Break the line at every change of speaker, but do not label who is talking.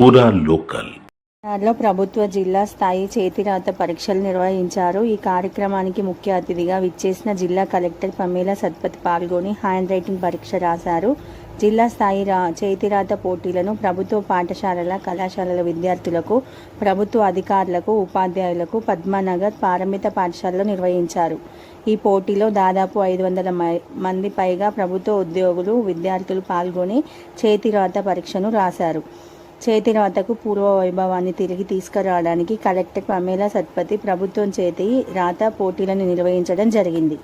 పూరా లోకల్.
లో ప్రభుత్వ జిల్లా స్థాయి చేతిరాత పరీక్షలు నిర్వహించారు. ఈ కార్యక్రమానికి ముఖ్య అతిథిగా విచ్చేసిన జిల్లా కలెక్టర్ పమేల సత్పతి పాల్గొని హ్యాండ్ రైటింగ్ పరీక్ష రాశారు. జిల్లా స్థాయి రా చేతిరాత పోటీలను ప్రభుత్వ పాఠశాలల కళాశాలల విద్యార్థులకు ప్రభుత్వ అధికారులకు ఉపాధ్యాయులకు పద్మానగర్ పారమిత పాఠశాలలో నిర్వహించారు. ఈ పోటీలో దాదాపు ఐదు వందల మై- మంది పైగా ప్రభుత్వ ఉద్యోగులు విద్యార్థులు పాల్గొని చేతిరాత పరీక్షను రాశారు. చేతి రాతకు పూర్వ వైభవాన్ని తిరిగి తీసుకురావడానికి కలెక్టర్ పమేలా సత్పతి ప్రభుత్వం చేతి రాత పోటీలను నిర్వహించడం జరిగింది.